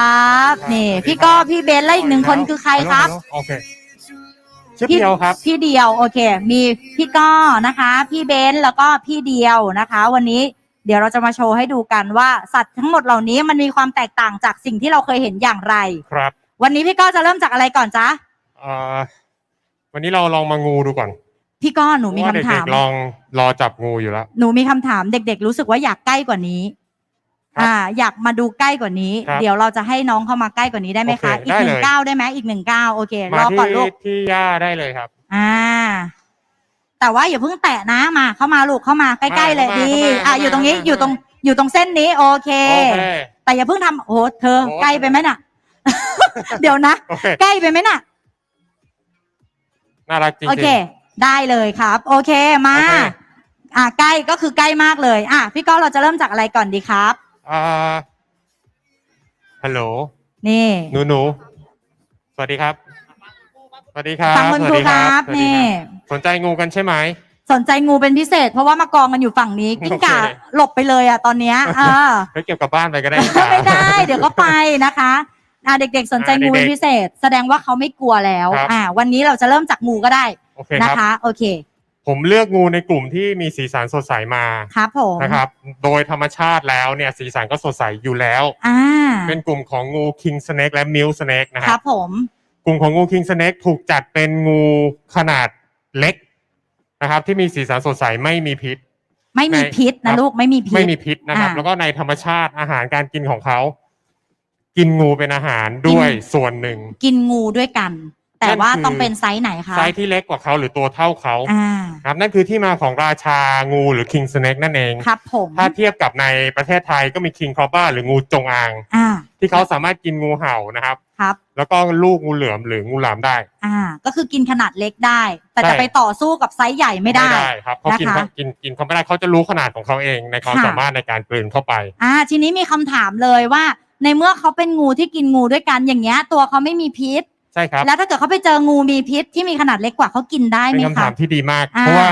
ครับนี่พี่ก้อพี่เบนซ์และอีกหนึ่งคนคือใครครับ โอเคชื่อเพียวครับ พี่เดียวโอเค มีพี่ก้อนะคะ พี่เบนซ์แล้วก็พี่เดียวนะคะ วันนี้เดี๋ยวเราจะมาโชว์ให้ดูกันว่าสัตว์ทั้งหมดเหล่านี้มันมีความแตกต่างจากสิ่งที่เราเคยเห็นอย่างไร ครับวันนี้พี่ก้อจะเริ่มจากอะไรก่อนจ๊ะเอ่อวันนี้เราลองมางูดูก่อนพี่ก้อหนูมีเพคำราะว่าถาเด็มกๆลองรอจับงูอยู่แล้ว หนูมีคำถามเด็กๆ รู้สึกว่าอยากใกล้กว่านี้ ครับอ่าอยากมาดูใกล้กว่านี้ ครับเดี๋ยวเราจะให้น้องเข้ามาใกล้กว่านี้ได้ไหมคะโอเคอีกหนึ่ได้งเลยก้าวได้ไหมอีกหนึ่งก้าวโอเครมาอก่อนที่ลูกที่ย่าได้เลยครับ อ่า แต่ว่าอย่าเพิ่งแตะนะมา เข้ามาลูกเข้ามาใกล้ๆเลยเข้ามาดี เข้ามาอะเข้ามาอยู่ตรงนี้เข้ามา อยู่ตรงอยู่ตรงเส้นนี้โอเค โอเค แต่อย่าเพิ่งทำโอ้โหเธอโอ้ ใกล้ไปไหมน่ะ เดี๋ยวนะ โอเค ใกล้ไปไหมน่ะ น่ารักจริงๆโอเค ได้เลยครับ โอเคมา โอเค อะใกล้ก็คือใกล้มากเลย อะพี่ก้องเราจะเริ่มจากอะไรก่อนดีครับ อ่าฮัลโหลนี่ หนูหนูสวัสดีครับ สวัสดีครับฟังคุณสครูวัสดีครับสวัสดีนี่ สนใจงูกันใช่ไหม สนใจงูเป็นพิเศษ เพราะว่ามากองกันอยู่ฝั่งนี้ กิ้งก่าโอเค หลบไปเลยอะตอนเนี้ยเออไปเก็บกลับบ้านไปก็ได้ไม่ได้เดี๋ยวก็ไปนะคะอ่าเด็กๆ สนใจอ่างูเป็นเด็กๆพิเศษ แสดงว่าเขาไม่กลัวแล้ว ครับ อ่า วันนี้เราจะเริ่มจากงูก็ได้โอเคนะครับคะโอเค ผมเลือกงูในกลุ่มที่มีสีสันสดใสมาครับผมนะครับ โดยธรรมชาติแล้วเนี่ยสีสันก็สดใสอยู่แล้ว อ่า เป็นกลุ่มของงู king snake และ milk snake นะคครัรับบผม กลุ่มของงู king snake ถูกจัดเป็นงูขนาดเล็กนะครับ ที่มีสีสันสดใสไม่มีพิษ ไม่มีในพิษครันะบ ลูกไม่มีพิษ ไม่มีพิษนะครับ อ่าแล้วก็ในธรรมชาติอาหารการกินของเขา กินงูเป็นอาหารด้วยกิน ส่วนหนึ่ง กินงูด้วยกัน แต่นั่นว่าคือต้องเป็นไซส์ไหนคะไซส์ที่เล็กกว่าเขาหรือตัวเท่าเขาอ่าครับนั่นคือที่มาของราชางูหรือ king snake นั่นเอง ครับผมถ้าเทียบกับในประเทศไทยก็มี king cobra หรืองูจงอาง อ่า ที่เขาสามารถกินงูเห่านะครับ ครับ แล้วก็ลูกงูเหลือมหรืองูหลามได้ อ่า ก็คือกินขนาดเล็กได้ แต่ใช่จะไปต่อสู้กับไซส์ใหญ่ไม่ได้ ครับเขากินนะคะ กินกินเขาไม่ได้เขาจะรู้ขนาดของเขาเองในความค่ะ สามารถในการกลืนเข้าไป อ่า ทีนี้มีคำถามเลยว่า ในเมื่อเขาเป็นงูที่กินงูด้วยกันอย่างเงี้ย ตัวเขาไม่มีพิษ ใช่ครับ แล้วถ้าเกิดเขาไปเจองูมีพิษที่มีขนาดเล็กกว่าเขากินได้ไหเป็มนคำคะถามที่ดีมาก อ่าเพราะว่า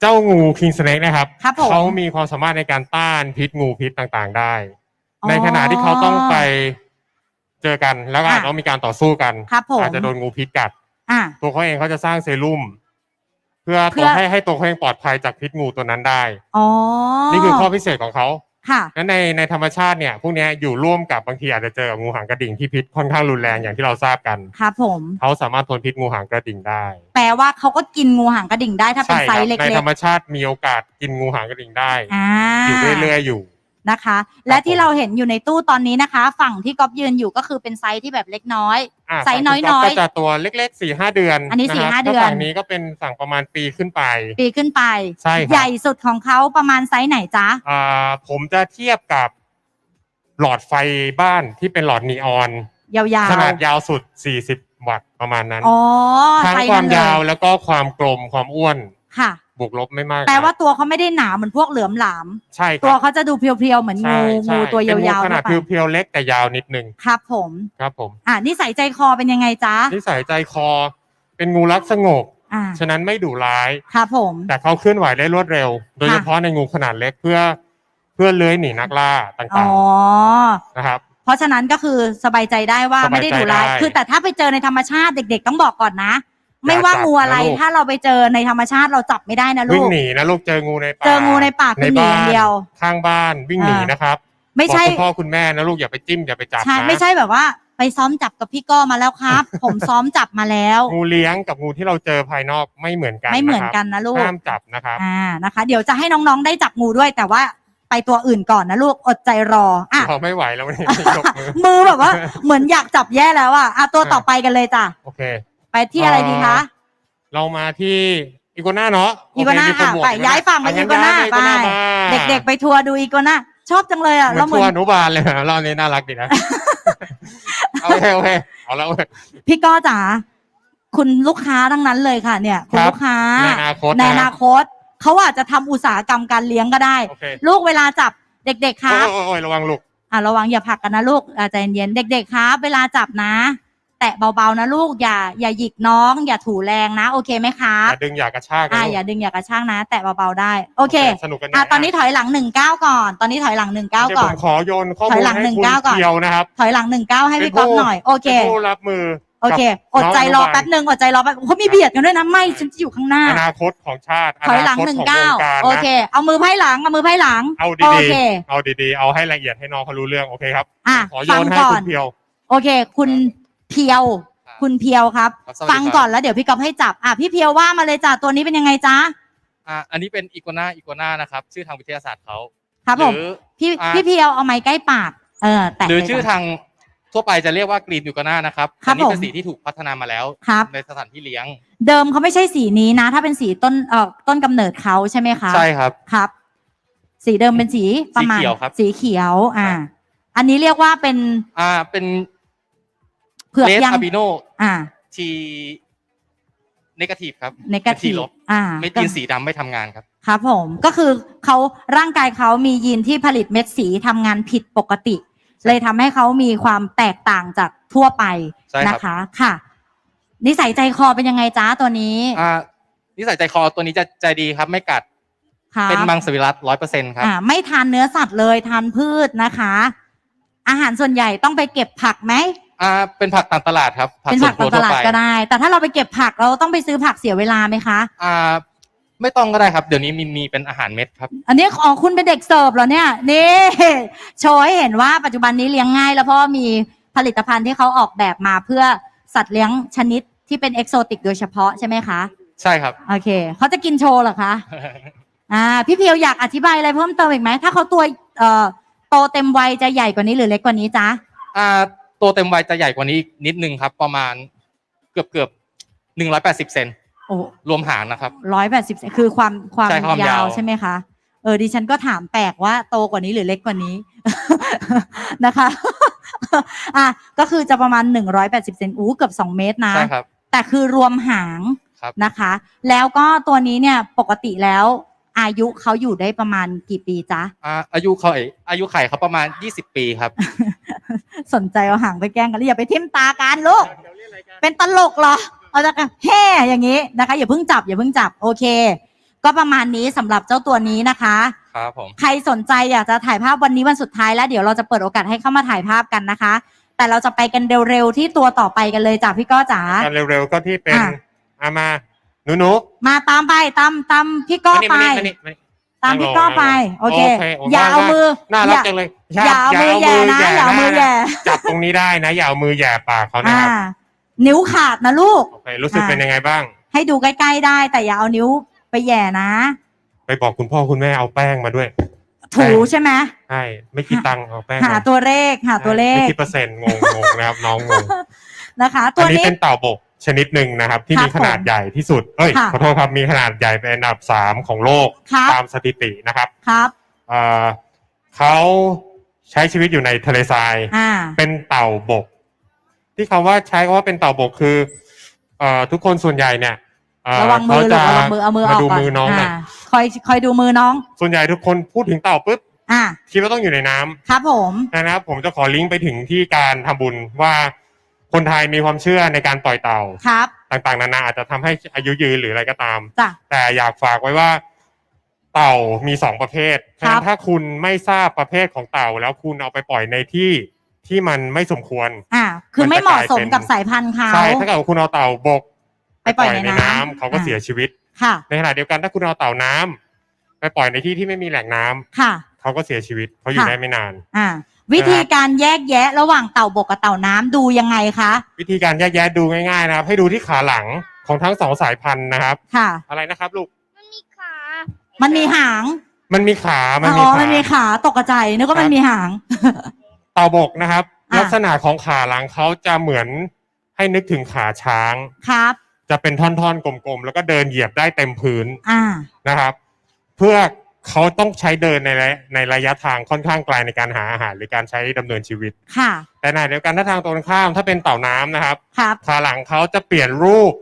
เจ้างู king snake นะครับ ครับผม เขามีความสามารถในการต้านพิษงูพิษต่างๆ ได้อ๋อในขณะที่เขาต้องไปเจอกันแล้วก็อาจอะต้องมีการต่อสู้กัน ครับผม อาจจะโดนงูพิษกัด อ่าตัวเขาเองเขาจะสร้างเซรุ่ม เพื่อเพื่ตัวอ ให้ให้ตัวเขาเองปลอดภัยจากพิษงูตัวนั้นได้ อ๋อ นี่คือข้อพิเศษของเขา ค่ะ นั้นในในธรรมชาติเนี่ยพวกเนี้ยอยู่ร่วมกับบางทีอาจจะเจอกับงูหางกระดิ่งที่พิษค่อนข้างรุนแรงอย่างที่เราทราบกันครับผม เขาสามารถทนพิษงูหางกระดิ่งได้แปลว่าเขาก็กินงูหางกระดิ่งได้ถ้าเป็นใช่ไซครับส์เล็ในกธรรมชาติมีโอกาสกินงูหางกระดิ่งได้ๆอ่า อยู่เรื่อยๆอยู่ นะคะ และที่ผมเราเห็นอยู่ในตู้ตอนนี้นะคะ ฝั่งที่ก๊อฟยืนอยู่ก็คือเป็นไซส์ที่แบบเล็กน้อยอะไซส์ฝั่งคุณน้อยๆก็จะตัวเล็กๆสี่ห้าเดือนอันนี้ะครับสี่ห้าถ้เดือนฝั่งนี้ก็เป็นสั่งประมาณปีขึ้นไป ปีขึ้นไป ใช่ครับ ใหญ่สุดของเขาประมาณไซส์ไหนจ๊ะ อ่าผมจะเทียบกับหลอดไฟบ้านที่เป็นหลอดนีออน ยาวๆขนาดยาวสุด 40 วัตต์ประมาณนั้นอ๋อทั้งไซส์ความนั้นเลยาวแล้วก็ความกลมความอ้วน ค่ะ บวกลบไม่มากแปลว่านะตัวเขาไม่ได้หนาเหมือนพวกเหลือมหลาม ใช่คตัวรับเขาจะดูเพียวๆเหมือนใช่งูใช่งูตัวยาวๆเป็นงูขนาดทั่วไปเพียวๆเล็กแต่ยาวนิดนึงครับผมครับผม อ่านิสัยใจคอเป็นยังไงจ๊ะนิสัยใจคอ เป็นงูรักสงบอ่าฉะนั้นไม่ดุร้ายครับผม แต่เขาเคลื่อนไหวได้รวดเร็ว โดยค่ะเฉพาะในงูขนาดเล็กเพื่อเพื่อเลื้อยหนีนักล่าอ๋ต่างอๆนะครับเพราะฉะนั้นก็คือสบายใจได้ว่าสบายใจไม่ได้ดุร้ายได้คือแต่ถ้าไปเจอในธรรมชาติเด็ก ๆ ต้องบอกก่อนนะ ไม่ว่าจับงูอะไรนะลูกถ้าเราไปเจอในธรรมชาติเราจับไม่ได้นะลูวิ่งก หนีนะลูกเจองูในป่าเจองูในป่าคือหนีอย่างเดียวข้างบ้านวิ่งหนีอ่าน นะครับไม่ใช่ บอกคุณพ่อคุณแม่นะลูกอย่าไปจิ้มอย่าไปจับใช่นะไม่ใช่แบบว่า ไปซ้อมจับกับพี่ก้อมาแล้วครับ ผมซ้อมจับมาแล้ว งูเลี้ยงกับงูที่เราเจอภายนอกไม่เหมือนกันะไม่เหมือนครับกันนะลูก ห้ามจับนะครับ อ่านะคะ เดี๋ยวจะให้น้องๆได้จับงูด้วย แต่ว่าไปตัวอื่นก่อนนะลูกอดใจรออะเราไม่ไหวแล้ววันนี้ ยกมือ มือแบบว่า เหมือนอยากจับแย่แล้วอะอะตัวต่อไปกันเลยจ้ะโอเค ไปที่อะไรดีคะ เรามาที่อีโกน่าเนาะอีโกน่าโเคมีคอะบวกไปอีโกน่ย้ายฝั่งไปอะอีโกน่าย้ยไปมาเด็กๆไปทัวร์ดูอีกวนะชอบจังเลยอะเหมืแล้อวนเหมือทัวนร์อนุบาลเลยนะรอบนี้น่ารักดีนะโอเคโอเคเอาแล้วเว้ยพี่ก้อจ๋าคุณลูกค้าทั้งนั้นเลยค่ะ เนี่ยคุณครับลูกค้าในอนาคตในนะอนาคตเขาอาจจะทำอุตสาหกรรมการเลี้ยงก็ได้โอเคลูกเวลาจับเด็กๆคโอ้รับยโอ้ยโอ้ยระวังลูกอะระวังอย่าผลักกันนะลูกอะใจเย็นๆเด็ก ๆ ครับ เวลาจับนะ แตะเบาๆนะลูกอย่าอย่าหยิกน้อง อย่าถูแรงนะ โอเคไหมครับ อย่าดึงอย่ากระชากนะอ่าลูกอย่าดึงอย่ากระชากนะ แตะเบาๆได้โอเคสนุกกันอะใหญ่ตอนนี้ถอยหลังหนึ่งเก้าก่อน ตอนนี้ถอยหลังหนึ่งเก้าเดี๋ยวก่ผอนมขอโยนข้อถมูอยลหลังให้หนึ่งคุณก้าวก่อนเพียวนะครับถอยหลังหนึ่งเก้าให้พี่ก๊อฟหน่อยโอเคเป็นผู้รับมือโอเค อกับดใจรอน้งนุบาลแป๊บหนึ่งอดใจรอแป๊บเขามีเบียดกันด้วยนะไม่ฉันจะอยู่ข้างหน้า อนาคตของชาติถอยหลังคตหนึ่งของเก้าวการโอนะเค เอามือไพ่หลังเอามือไพ่หลัง เอาโอดีเค ๆเอาดีๆเอาให้ละเอียดให้น้องเขารู้เรื่องโอเคครับอะขอโยฟังนให้ก่อคุน ณเพียว โอเค คุณ เพียว คุณเพียวครับ ครับสวัสดีฟังครับก่อนแล้วเดี๋ยวพี่ก๊อฟให้จับอะพี่เพียวว่ามาเลยจ้ะตัวนี้เป็นยังไงจ๊ะอ่าอันนี้เป็นอีกัวนาอีกัวนานะครับ ชื่อทางวิทยาศาสตร์เขาครับผมหรือ พี่อะ พี่เพียวเอาไม้ใกล้ปาก เออ แตะหรือเลยชื่อจ้ะทางทั่วไปจะเรียกว่ากรีนอีกัวนานะครับครับอันี้เป็ผมนสีที่ถูกพัฒนามาแล้ว ครับ ในสถานที่เลี้ยง เดิมเขาไม่ใช่สีนี้นะ ถ้าเป็นสีต้นเอ่อต้นกำเนิดเขาใช่ไหมคะใช่ครับ ครับ สีเดิมเป็นสีประมาณสีเขียวครับสีเขียว อ่า ครับ อันนี้เรียกว่าเป็นอ่าเป็น เผือกเลสยังอะบิโนอ่าทีเนกาทีฟครับในกาทีลบอ่าเม็ดยีนสีดำไม่ทำงานครับ ครับผมก็คือเขาร่างกายเขามียีนที่ผลิตเม็ดสีทำงานผิดปกติ เลยทำให้เขามีความแตกต่างจากทั่วไปใช่ครับ นะคะ ค่ะ นิสัยใจคอเป็นยังไงจ้าตัวนี้อ่านิสัยใจคอตัวนี้จะใจดีครับ ไม่กัดครับ เป็นมังสวิรัตร้อยเปอร์เซ็นต์ครับ อ่าไม่ทานเนื้อสัตว์เลยทานพืชนะคะ อาหารส่วนใหญ่ต้องไปเก็บผักไหม อ่าเป็นผักตามตลาดครับผักเป็นสผัวนกครัตาวมตทั่วลาดไปก็ได้ แต่ถ้าเราไปเก็บผักเราต้องไปซื้อผักเสียเวลาไหมคะ อ่า ไม่ต้องก็ได้ครับ เดี๋ยวนี้มีมีเป็นอาหารเม็ดครับ อันนี้อ๋อคุณเป็นเด็กเสิร์ฟเหรอเนี่ยนี่โชว์ให้เห็นว่าปัจจุบันนี้เลี้ยงง่าย แล้วเพราะว่ามีผลิตภัณฑ์ที่เขาออกแบบมาเพื่อสัตว์เลี้ยงชนิดที่เป็นเอกโซติกโดยเฉพาะใช่ไหมคะ ใช่ครับ โอเคเขาจะกินโชว์เหรอคะอ่าพี่เพียวอยากอธิบายอะไรเพิ่มเติมอีกไหมถ้าเขาตัวเอ่อโตเต็มวัยจะใหญ่กว่านี้หรือเล็กกว่านี้จ๊ะอ่า ตัวเต็มวัยจะใหญ่กว่านี้อีกนิดนึงครับ ประมาณเกือบเกือบหนึ่งร้อยแปดสิบเซนโอ้รวมหางนะครับ ร้อยแปดสิบคือความความใช่ความยาวใช่ไหมคะเออดิฉันก็ถามแปลกว่าโตกว่านี้หรือเล็กกว่านี้ นะคะ อะก็คือจะประมาณหนึ่งร้อยแปดสิบเซนอู้เกือบสองเมตรนะ ใช่ครับ แต่คือรวมหางครับ นะคะ แล้วก็ตัวนี้เนี่ยปกติแล้ว อายุเขาอยู่ได้ประมาณกี่ปีจ๊ะ อ่าอายุเขาอายุไข่เขาประมาณยี่สิบปีครับ สนใจเอาหางไปแกล้งกันแล้วอย่าไปทิ่มตากันลูก เป็นตลกเหรอ เอาจากกันแฮ่อย่างนี้นะคะ อย่าเพิ่งจับอย่าเพิ่งจับโอเค ก็ประมาณนี้สำหรับเจ้าตัวนี้นะคะ ครับผม ใครสนใจอยากจะถ่ายภาพวันนี้วันสุดท้ายแล้วเดี๋ยวเราจะเปิดโอกาสให้เข้ามาถ่ายภาพกันนะคะ แต่เราจะไปกันเร็วๆที่ตัวต่อไปกันเลยจ้ะพี่ก้อจ๋ากันเร็วๆก็ที่เป็นอะ อามาหนูหนูมาตามไปตามตามพี่ก้อมานี่ไป มานี่มานี่มานี่ตามพี่ก้อไป โอเคโอเคโอ้อย่าได้เอามือน่าอรักย่าจังเลยอย่าเอามือแย่นะอย่าเอามือแย่จับตรงนี้ได้นะ อย่าเอามือแย่ปากเขานะอ่าครับนิ้วขาดนะลูกโอเครู้สึกอะเป็นยังไงบ้าง ให้ดูใกล้ๆได้ แต่อย่าเอานิ้วไปแย่นะ ไปบอกคุณพ่อคุณแม่เอาแป้งมาด้วย ถูใช่ไหมใช่ไม่คิดตังค์เอาแป้งหามาตัวเลขหาตัวเลไม่ขคิดเปอร์เซ็นต์งงงงนะครับน้องงงนะคะ ตัอัวนนี้นี้เป็นเต่าบก ชนิดหนึ่งนะครับ ที่ครับมีขนาดใหญ่ที่สุด เอ้ยค่ะขอโทษครับมีขนาดใหญ่เป็นอันดับสามของโลกครับ ตามสถิตินะครับครับ เอ่อเขาใช้ชีวิตอยู่ในทะเลทราย อ่า เป็นเต่าบก ที่คำว่าใช้คำว่าเป็นเต่าบกคือเอ่อทุกคนส่วนใหญ่เนี่ยเอ่อระวังมือเขาลูจะกระวังมือเอามืออมาอกดูก่อนมือน้องหน่อยอ่าคอยคอยดูมือน้อง ส่วนใหญ่ทุกคนพูดถึงเต่าปุ๊บอ่า คิดว่าต้องอยู่ในน้ำครับผม นะครับ ผมจะขอลิงก์ไปถึงที่การทำบุญว่า คนไทยมีความเชื่อในการปล่อยเต่า ครับ ต่างๆ นานาอาจจะทำให้อายุยืนหรืออะไรก็ตาม จ้ะ แต่อยากฝากไว้ว่า เต่ามีสองประเภทครับถ้าคุณไม่ทราบประเภทของเต่า แล้วคุณเอาไปปล่อยในที่ที่มันไม่สมควร อ่า คือมันจะไม่เหมาะสมกลายเป็นกับสายพันธุ์เขา ใช่ถ้าเกิดว่าคุณเอาเต่าบกไปปล่อยในน้ำเขาก็อ่าเสียชีวิต ค่ะ ในขณะเดียวกันถ้าคุณเอาเต่าน้ำไปปล่อยในที่ที่ไม่มีแหล่งน้ำค่ะ เขาก็เสียชีวิตเขาอยู่ค่ะ ได้ไม่นาน อ่า วิธีการแยกแยะระหว่างเต่าบกกับเต่าน้ำดูยังไงคะ วิธีการแยกแยะดูง่ายๆนะครับ ให้ดูที่ขาหลังของทั้งสองสายพันธุ์นะครับ ค่ะ อะไรนะครับลูก มันมีขา มันมีหาง มันมีขา มันมีอ๋อขามันมีขาตกใจนึกว่ามันมีหาง เต่าบกนะครับ อะ ลักษณะของขาหลังเขาจะเหมือนให้นึกถึงขาช้าง ครับ จะเป็นท่อนๆกลมๆ แล้วก็เดินเหยียบได้เต็มพื้นอ่า นะครับ เพื่อ เขาต้องใช้เดินในระในระยะทางค่อนข้างไกลในการหาอาหารหรือการใช้ดำเนินชีวิต ค่ะ แต่ในเดียวกันถ้าทางตรงข้ามถ้าเป็นเต่าน้ำนะครับครับ ขาหลังเขาจะเปลี่ยนรูป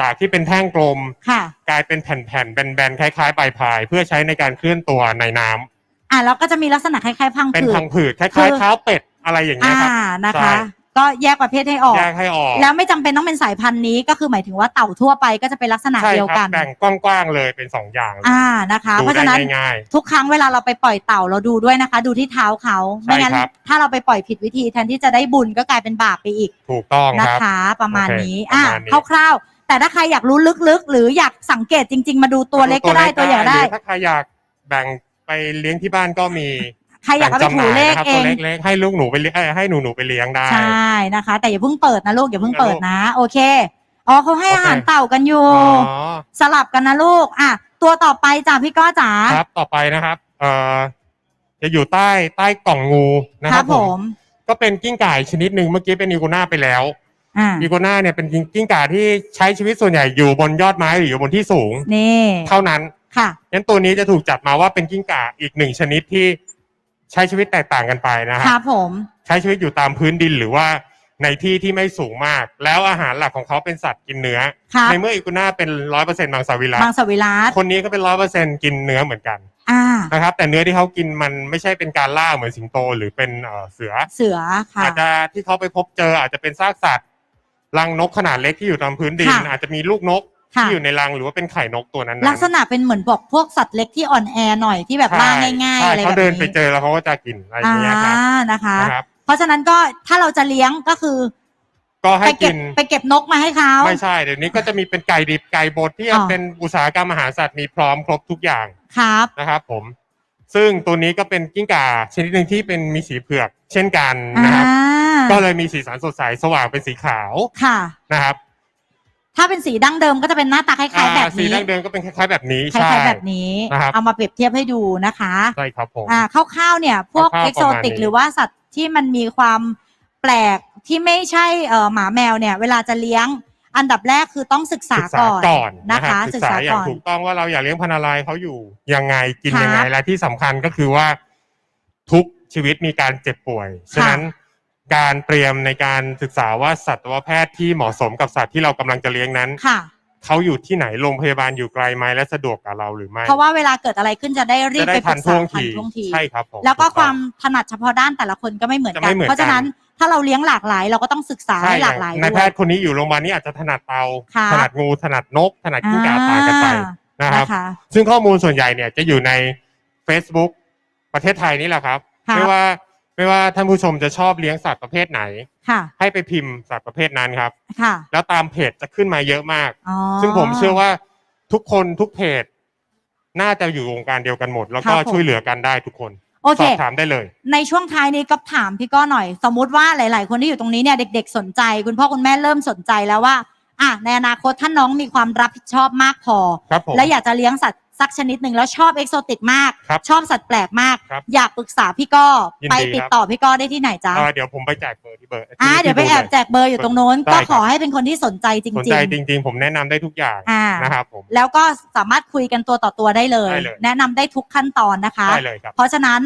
จากที่เป็นแท่งกลม ค่ะ กลายเป็นแผ่นๆแบนๆคล้ายๆใบพาย เพื่อใช้ในการเคลื่อนตัวในน้ำอ่าแล้วก็จะมีลักษณะคล้ายๆพังเป็นผืดพังผืดคคืล้ายอๆเท้าเป็ดอะไรอย่างเงี้อ่ายครับ นะใช่คะ ก็แยกประเภทให้ออก แยกให้ออกแล้วไม่จำเป็นต้องเป็นสายพันธุ์นี้ ก็คือหมายถึงว่าเต่าทั่วไปก็จะเป็นลักษณะใช่เดียวครักับน แบ่งกว้างๆเลยเป็นสองอย่างเลยอ่านะคะ ดูเพราะฉะได้นั้นง่าย ทุกครั้งเวลาเราไปปล่อยเต่าเราดูด้วยนะคะ ดูที่เท้าเขาไม่งั้น ใช่ครับ ถ้าเราไปปล่อยผิดวิธีแทนที่จะได้บุญก็กลายเป็นบาปไปอีก ๆถูกต้องนะครับ คะประมาณโอเคนี้ประอะมาณนี้ คร่าวๆ แต่ถ้าใครอยากรู้ลึกๆ หรืออยากสังเกตจริง ๆ มาดูตัวเล็กก็ได้ตัวใหญ่ได้หรือถ้าใครอยากแบ่งไปเลี้ยงที่บ้านก็มี ใครอยากเอาไปแบ่งถูจำหน่เลขนะครับเอตัวงเล็กๆให้ลูกหนูไปเลี้ยงเอ้ยให้หนูหนูๆไปเลี้ยงได้ ใช่นะคะ แต่อย่าเพิ่งเปิดนะลูกอย่าเพิ่งเปิดลูกนะ โอเคอ๋อเขาให้โอเคอาหารเต่ากันอยู่อ๋อสลับกันนะลูกอะตัวต่อไปจ้ะพี่ก้อจ๋าครับ ต่อไปนะครับ เอ่อจะอยู่ใต้ใต้กล่องงูนะคครัรับบผผมมก็เป็นกิ้งก่าชนิดหนึ่งเมื่อกี้เป็นอีโกน่าไปแล้วอ่าอีโกน่าเนี่ยเป็นกิ้งก่าที่ใช้ชีวิตส่วนใหญ่อยู่บนยอดไม้หรืออยู่บนที่สูงนี่เท่านั้นค่ะงั้นตัวนี้จะถูกจัดมาว่าเป็นกิ้งก่าอีกหนึ่งชนิดที่ ใช้ชีวิตแตกต่างกันไปนะคครัรับบผม ใช้ชีวิตอยู่ตามพื้นดินหรือว่าในที่ที่ไม่สูงมาก แล้วอาหารหลักของเขาเป็นสัตว์กินเนื้อ ครับในเมื่ออีโกน่าเป็นร้อยเปอร์เซ็นต์มังสวิรัตมังสวิรัตคนนี้ก็เป็นร้อยเปอร์เซ็นต์กินเนื้อเหมือนกันอ่า นะครับแต่เนื้อที่เขากินมันไม่ใช่เป็นการล่าเหมือนสิงโตหรือเป็นเอ่อเสือ เสือค่ะ อาจจะที่เขาไปพบเจออาจจะเป็นซากสัตว์รังนกขนาดเล็กที่อยู่ตามพื้นดิน ค่ะอาจจะมีลูกนกค่ะ ที่อยู่ในรังหรือว่าเป็นไข่นกตัวนั้นๆลักษณะเป็นเหมือนบอกพวกสัตว์เล็กที่อ่อนแอหน่อยที่แบบใช่ล่าง่ายๆใช่อะไรแบบเขานี้เดินไปเจอแล้วเขาก็จะกินอะไรอย่างเงี้ยครับอ่านะคะนะครับเพราะฉะนั้นก็ถ้าเราจะเลี้ยงก็คือ ก็ให้ไปเก็กิบนไปเก็บนกมาให้เขาไม่ใช่เดี๋ยวนี้ก็จะมีเป็นไก่ดิบไก่บดที่อ๋อเป็นอุตสาหกรรมอาหารสัตว์มีพร้อมครบทุกอย่างครับนะครับ ผม ซึ่งตัวนี้ก็เป็นกิ้งก่าชนิดหนึ่งที่เป็นมีสีเผือก เช่นกันอ่านะครับก็เลยมีสีสันสดใสสว่างเป็นสีขาวค่ะนะครับ ถ้าเป็นสีดั้งเดิมก็จะเป็นหน้าตาคล้ายๆ แบบอ่าสีนี้ดั้งเดิมก็เป็นคล้ายๆแบบนี้คล้ายๆแบบนี้ นะครับ เอามาเปรียบเทียบให้ดูนะคะใช่ครับผม อ่าคร่าวๆเนี่ยพวกคร่าวๆเอกโซติกประมาณนี้ หรือว่าสัตว์ที่มันมีความแปลกที่ไม่ใช่เอ่อหมาแมวเนี่ย เวลาจะเลี้ยงอันดับแรกคือต้องศึกษาศึกษาก่อนก่อนนะนะคะคะศึกษาอย่างก่อน ถูกต้องว่าเราอยากเลี้ยงพันธุ์อะไรเขาอยู่ยังไงกินครับยังไงและที่สำคัญก็คือว่า ทุกชีวิตมีการเจ็บป่วย ฉะนั้น การเตรียมในการศึกษาว่าสัตวแพทย์ที่เหมาะสมกับสัตว์ที่เรากำลังจะเลี้ยงนั้น ค่ะ เขาอยู่ที่ไหนโรงพยาบาลอยู่ไกลไหมและสะดวกกับเราหรือไม่เพราะว่าเวลาเกิดอะไรขึ้นจะได้รีบจะได้ไปปทัรึนกท่ษาวงทันทีท่วงที ใช่ครับผมแล้วก็ถูคต้อง วามถนัดเฉพาะด้านแต่ละคนก็ไม่เหมือนจะกัไม่นเหมือนเพราะฉะนั้นถ้าเราเลี้ยงหลากหลาย เราก็ต้องศึกษาใช่ให้อหย่าลางกหลายนายด้แพวย ทย์คนนี้อยู่โรงพยาบาลนี้อาจจะถนัดเตาครับถนัดงูถนัดนก ถนัดกิ้งก่าต่างกันไปนะครับ นะคะ ซึ่งข้อมูลส่วนใหญ่เนี่ยจะอยู่ใน Facebook ประเทศไทยนี่แหละครับครับ ไม่ว่า ไม่ว่าท่านผู้ชมจะชอบเลี้ยงสัตว์ประเภทไหน ค่ะ ให้ไปพิมพ์สัตว์ประเภทนั้นครับ ค่ะแล้วตามเพจจะขึ้นมาเยอะมาก อ๋อ ซึ่งผมเชื่อว่าทุกคนทุกเพจ น่าจะอยู่วงการเดียวกันหมด แล้วก็ครับผม ช่วยเหลือกันได้ทุกคนโอสเคอบถามได้เลย ในช่วงท้ายนี้ก็ถามพี่ก้อหน่อย สมมุติว่าหลาย ๆ คนที่อยู่ตรงนี้เนี่ยเด็ก ๆ สนใจ คุณพ่อคุณแม่เริ่มสนใจแล้วว่า อะในอนาคตถ้าน้องมีความรับผิดชอบมากพอ ครับผม และอยากจะเลี้ยงสัตว์ สักชนิดหนึ่งแล้วชอบเอกโซติกมาก ครับชอบสัตว์แปลกมาก ครับอยากปรึกษาพี่ก้อยินดีไปติดต่อพี่ก้อได้ที่ไหนจ๊ะเอ่อเดี๋ยวผมไปแจกเบอร์ที่เบอร์อ่าที่เดี๋ยวไปที่แอบเลยแจกเบอร์อยู่ตรงโน้น ได้ก็ครับ ขอให้เป็นคนที่สนใจจสนริงใจๆจริง ๆ ผมแนะนำได้ทุกอย่างอ่า นะครับผมแล้วก็สามารถคุยกันตัวต่อตัวได้เลย ได้เลย แนะนำได้ทุกขั้นตอนนะคะ ได้เลยครับ เพราะฉะนั้น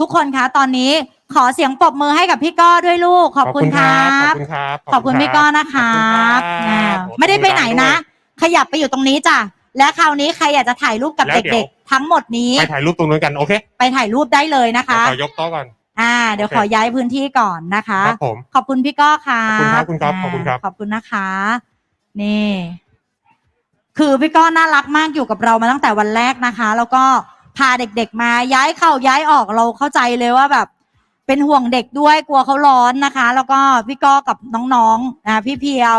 ทุกคนคะตอนนี้ขอเสียงปรบมือให้กับพี่ก้อด้วยลูก ขอบคุณครัขอบบคุณครับขอบคุณพี่ก้อนะคะขอบคุณครับอ่าขอบคุณไม่ได้ไปไหนนะด้วยขยับไปอยู่ตรงนี้จ้ะ และคราวนี้ใครอยากจะถ่ายรูปกับแล้วเดี๋ยว เด็กๆ ทั้งหมดนี้ ไปถ่ายรูปตรงนู้นกันโอเคไปถ่ายรูปได้เลยนะคะเดี๋ยวขอยกโต๊ะก่อน อ่า เดี๋ยวโอเค ขอย้ายพื้นที่ก่อนนะคะ ครับผม ขอบคุณพี่ก้อค่ะขอบคุณครับคุณก๊อฟขอบคุณครับ ขอบคุณนะคะ นี่ คือพี่ก้อน่ารักมากอยู่กับเรามาตั้งแต่วันแรกนะคะ แล้วก็พาเด็กๆมาย้ายเข้าย้ายออกเราเข้าใจเลยว่าแบบ เป็นห่วงเด็กด้วยกลัวเขาร้อนนะคะ แล้วก็พี่ก้อกับน้องๆอ่าพี่เพียว